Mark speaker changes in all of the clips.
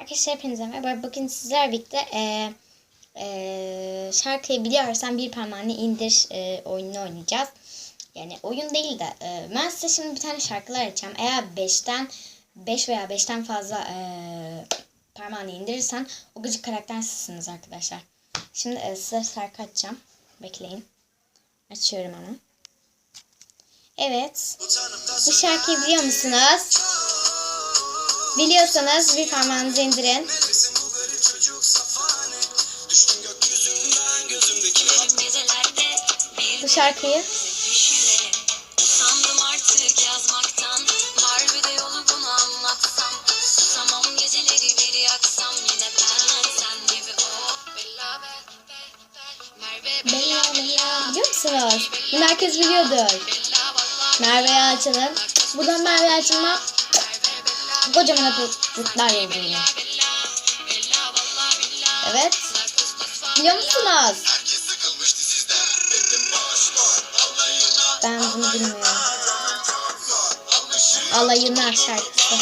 Speaker 1: Arkadaşlar hepinize merhaba. Bugün sizler birlikte e, e, şarkıyı biliyorsan bir parmağını indir e, oyununu oynayacağız. Yani oyun değil de e, ben size şimdi bir tane şarkılar açacağım. Eğer 5'ten 5 veya 5'ten fazla e, parmağını indirirsen o gıcık karakter sizsiniz arkadaşlar. Şimdi e, size şarkı açacağım. Bekleyin. Açıyorum onu. Evet. Bu şarkıyı biliyor musunuz? Biliyorsanız bir parmağınızı indirin. Bu şarkıyı biliyor musunuz? Bunu herkes biliyordur.
Speaker 2: Bella valla
Speaker 1: Merve Yalçın'ın. Buradan Merve Yalçın'a Kocaman
Speaker 2: atıklıklar yayabilirim.
Speaker 1: Evet. Biliyor musunuz? Ben bunu bilmiyorum. Alayına şarkısı.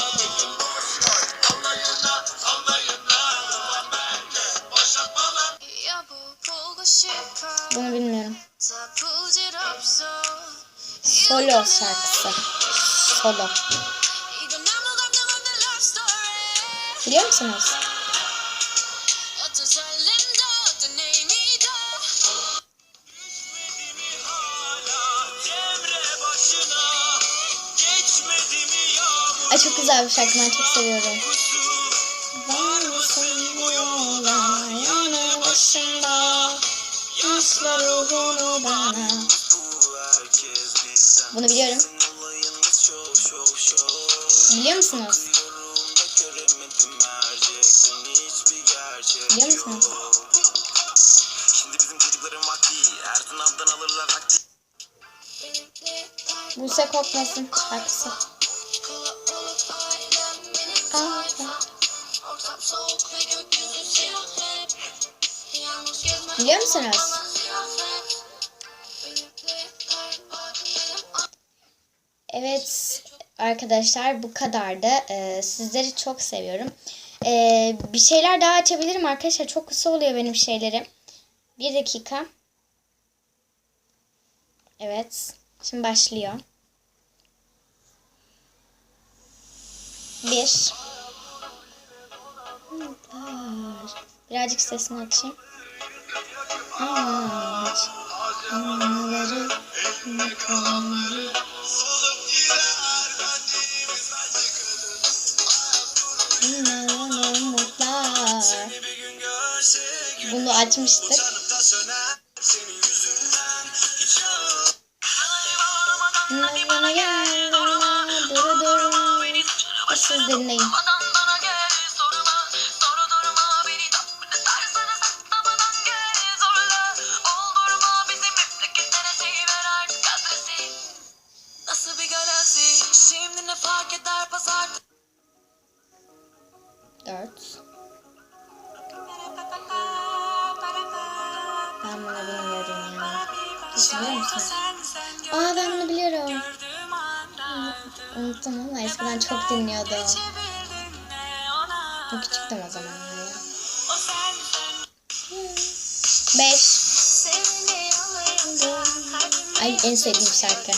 Speaker 1: Bunu bilmiyorum. Solo şarkısı. Solo
Speaker 3: mi yağmur
Speaker 1: Ay çok güzel bir şarkı. Ben çok seviyorum.
Speaker 3: Var mısın bu yola Yanı başında
Speaker 1: Yasla ruhunu bana.
Speaker 3: Bu herkes bizden
Speaker 1: Bunu biliyorum. Biliyor musunuz?
Speaker 2: Hep Yalnız gezmem
Speaker 1: Biliyor musunuz? Evet arkadaşlar bu kadardı. Ee, sizleri çok seviyorum. Ee, bir şeyler daha açabilirim arkadaşlar. Çok kısa oluyor benim şeylerim. Bir dakika. Evet. Şimdi başlıyor. Bir. Birazcık sesini açayım. Aç. Anıları, makamları. Bunu açmıştık.
Speaker 2: Pazar
Speaker 1: Dört. Ben bunu bilmiyorum ya. Musun? Aa ben bunu biliyorum. Unuttum ama eskiden çok dinliyordum. Ben küçüktüm o zaman. Beş. Ay en sevdiğim şarkı.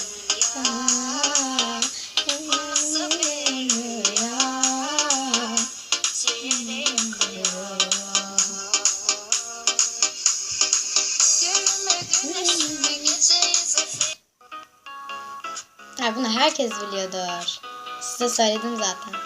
Speaker 1: Ha, bunu herkes biliyordur. Size söyledim zaten.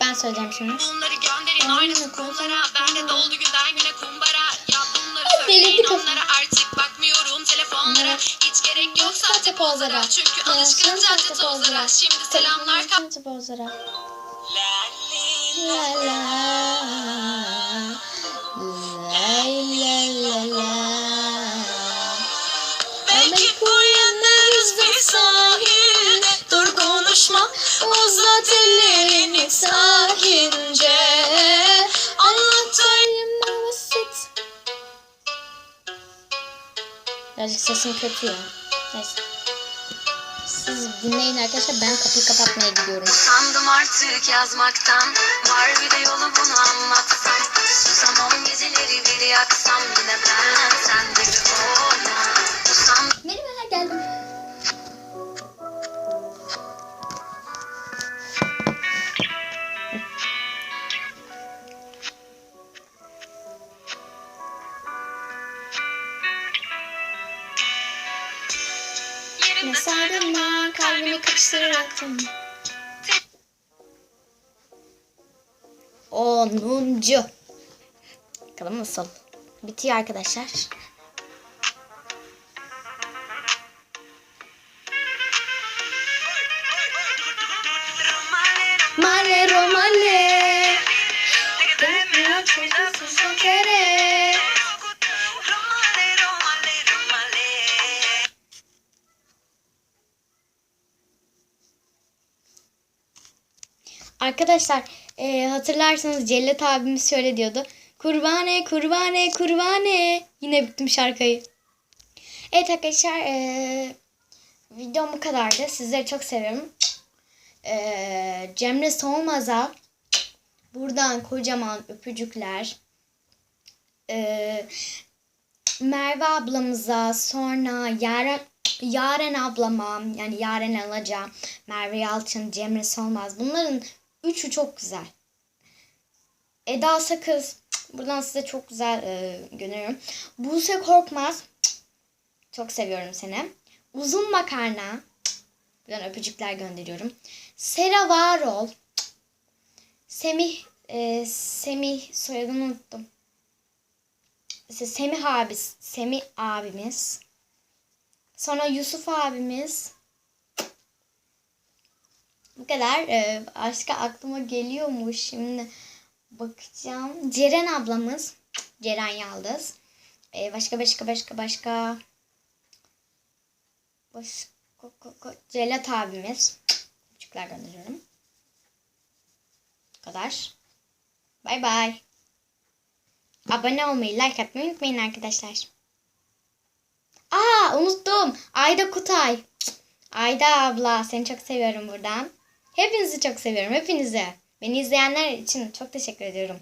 Speaker 1: Ben söyleyeceğim şimdi.
Speaker 2: Bunları gönderin aynı kumlara Ben de doldu günden güne kumbara Ya bunları söyleyin onlara Artık bakmıyorum telefonlara Hiç gerek yok sahte pozlara Çünkü alışkın cadde tozlara Şimdi selamlar
Speaker 1: bozara?
Speaker 3: La
Speaker 1: La la. La
Speaker 2: ellerini sakince Anlatayım
Speaker 1: basit. Birazcık sesim kötü ya. Neyse. siz dinleyin arkadaşlar. Ben kapıyı kapatmaya gidiyorum.
Speaker 2: Sandım artık yazmaktan Var bir de yolu bunu anlatsam Susamam geceleri bir yaksam Yine ben sende bir oyna Usam
Speaker 1: Merhaba geldim. Onuncu. Bakalım nasıl? Bitiyor arkadaşlar. Male romale. Arkadaşlar e, hatırlarsanız Cellat abimiz şöyle diyordu. Kurbane, kurbane, kurbane. Yine bittim şarkıyı. Evet arkadaşlar e, videom bu kadardı. Sizleri çok seviyorum. E, Cemre Solmaz'a buradan kocaman öpücükler. E, Merve ablamıza sonra Yaren, Yaren ablama yani Yaren Alaca, Merve Yalçın, Cemre Solmaz bunların üçü çok güzel. Eda Sakız buradan size çok güzel e, gönderiyorum. Buse Korkmaz çok seviyorum seni. Uzun Makarna buradan öpücükler gönderiyorum. Sera Varol Semih e, Semih soyadını unuttum. Semih abi, Semih abimiz. Sonra Yusuf abimiz. Bu kadar. Ee, başka aklıma geliyor mu şimdi? Bakacağım. Ceren ablamız. Ceren Yaldız. Ee, başka başka başka başka. Başka. Celat abimiz. Küçükler gönderiyorum. Bu kadar. Bay bay. Abone olmayı, like atmayı unutmayın arkadaşlar. Aa unuttum. Ayda Kutay. Ayda abla seni çok seviyorum buradan. Hepinizi çok seviyorum. Hepinizi. Beni izleyenler için çok teşekkür ediyorum.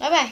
Speaker 1: Bay bay.